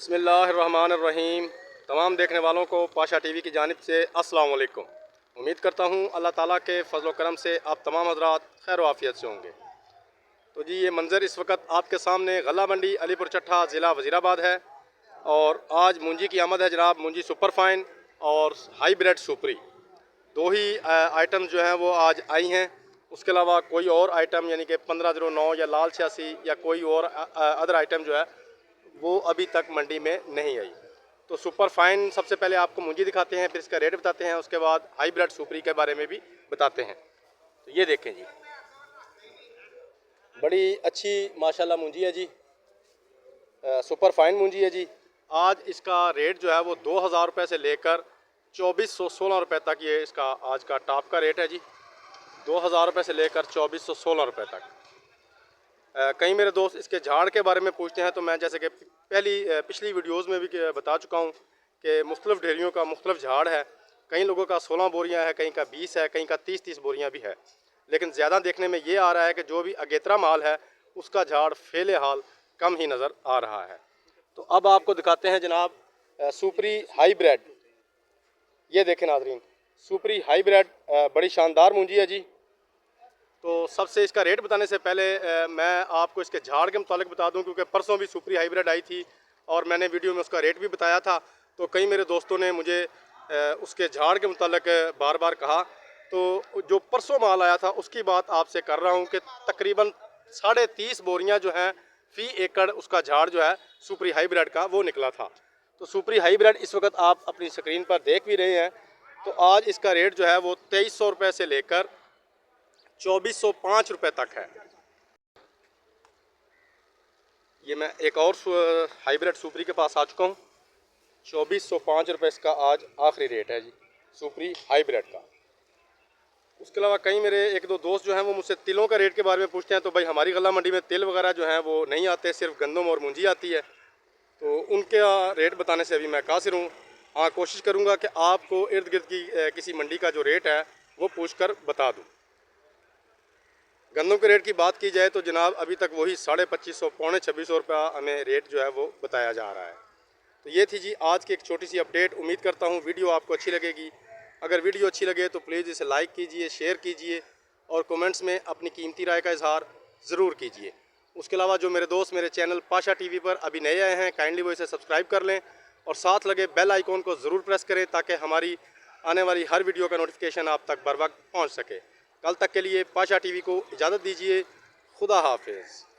بسم اللہ الرحمن الرحیم۔ تمام دیکھنے والوں کو پاشا ٹی وی کی جانب سے السلام علیکم۔ امید کرتا ہوں اللہ تعالیٰ کے فضل و کرم سے آپ تمام حضرات خیر و عافیت سے ہوں گے۔ تو جی یہ منظر اس وقت آپ کے سامنے غلہ منڈی، علی پور چٹھا ضلع وزیر آباد ہے۔ اور آج مونجی کی آمد ہے جناب مونجی سپر فائن اور ہائی بریڈ سپری دو ہی آئٹم جو ہیں وہ آج آئی ہیں۔ اس کے علاوہ کوئی اور آئٹم یعنی کہ پندرہ زیرو نو یا لال چھیاسی یا کوئی اور ادر آئٹم جو ہے وہ ابھی تک منڈی میں نہیں آئی۔ تو سپر فائن سب سے پہلے آپ کو مونجی دکھاتے ہیں، پھر اس کا ریٹ بتاتے ہیں، اس کے بعد ہائی بریڈ سپری کے بارے میں بھی بتاتے ہیں۔ تو یہ دیکھیں جی۔ بڑی اچھی ماشاءاللہ مونجی ہے جی۔ سپر فائن مونجی ہے جی۔ آج اس کا ریٹ جو ہے وہ دو ہزار روپے سے لے کر چوبیس سو سولہ روپے تک یہ اس کا آج کا ٹاپ کا ریٹ ہے جی۔ دو ہزار روپے سے لے کر چوبیس سو سولہ روپے تک۔ کئی میرے دوست اس کے جھاڑ کے بارے میں پوچھتے ہیں تو میں جیسے کہ پہلی پچھلی ویڈیوز میں بھی بتا چکا ہوں کہ مختلف ڈھیریوں کا مختلف جھاڑ ہے۔ کئی لوگوں کا سولہ بوریاں ہے کہیں کا بیس ہے کہیں کا تیس تیس بوریاں بھی ہے۔ لیکن زیادہ دیکھنے میں یہ آ رہا ہے کہ جو بھی اگیترا مال ہے، اس کا جھاڑ فیل حال کم ہی نظر آ رہا ہے۔ تو اب آپ کو دکھاتے ہیں جناب سوپری ہائی بریڈ۔ یہ دیکھیں ناظرین، سوپری ہائی بریڈ بڑی شاندار مونجی ہے جی۔ تو سب سے اس کا ریٹ بتانے سے پہلے میں آپ کو اس کے جھاڑ کے متعلق بتا دوں، کیونکہ پرسوں بھی سپری ہائی بریڈ آئی تھی اور میں نے ویڈیو میں اس کا ریٹ بھی بتایا تھا۔ تو کئی میرے دوستوں نے مجھے اس کے جھاڑ کے متعلق بار بار کہا۔ تو جو پرسوں مال آیا تھا، اس کی بات آپ سے کر رہا ہوں کہ تقریباً ساڑھے تیس بوریاں جو ہیں، فی ایکڑ اس کا جھاڑ جو ہے، سپری ہائی بریڈ کا وہ نکلا تھا۔ تو سپری ہائی بریڈ اس وقت آپ اپنی سکرین پر دیکھ بھی رہے ہیں۔ تو آج اس کا ریٹ جو ہے، وہ تیئیس سو روپے سے لے کر چوبیس سو پانچ روپے تک ہے۔ یہ میں ایک اور ہائی بریڈ کے پاس آ چکا ہوں۔ چوبیس سو پانچ روپے اس کا آج آخری ریٹ ہے جی سوپری ہائی بریڈ کا۔ اس کے علاوہ کئی میرے ایک دو دوست جو ہیں وہ مجھ سے تلوں کا ریٹ کے بارے میں پوچھتے ہیں تو بھائی ہماری غلہ منڈی میں تل وغیرہ جو ہیں وہ نہیں آتے، صرف گندم اور مونجی آتی ہے۔ تو ان کے ریٹ بتانے سے ابھی میں قاصر ہوں۔ ہاں کوشش کروں گا کہ آپ کو ارد گرد کی کسی منڈی کا جو ریٹ ہے وہ پوچھ کر بتا دوں۔ گندم کے ریٹ کی بات کی جائے تو جناب ابھی تک وہی ساڑھے پچیس سو، پونے چھبیس سو روپیہ ہمیں ریٹ جو ہے وہ بتایا جا رہا ہے۔ تو یہ تھی جی آج کی ایک چھوٹی سی اپڈیٹ۔ امید کرتا ہوں ویڈیو آپ کو اچھی لگے گی۔ اگر ویڈیو اچھی لگے تو پلیز اسے لائک کیجیے، شیئر کیجیے اور کومنٹس میں اپنی قیمتی رائے کا اظہار ضرور کیجیے۔ اس کے علاوہ جو میرے دوست، میرے چینل پاشا ٹی وی پر ابھی نئے آئے ہیں کائنڈلی وہ اسے سبسکرائب کر لیں اور ساتھ لگے بیل آئیکن کو ضرور پریس کریں تاکہ ہماری آنے والی ہر ویڈیو کا نوٹیفکیشن آپ تک بر وقت پہنچ سکے۔ کل تک کے لیے پاشا ٹی وی کو اجازت دیجیے خدا حافظ۔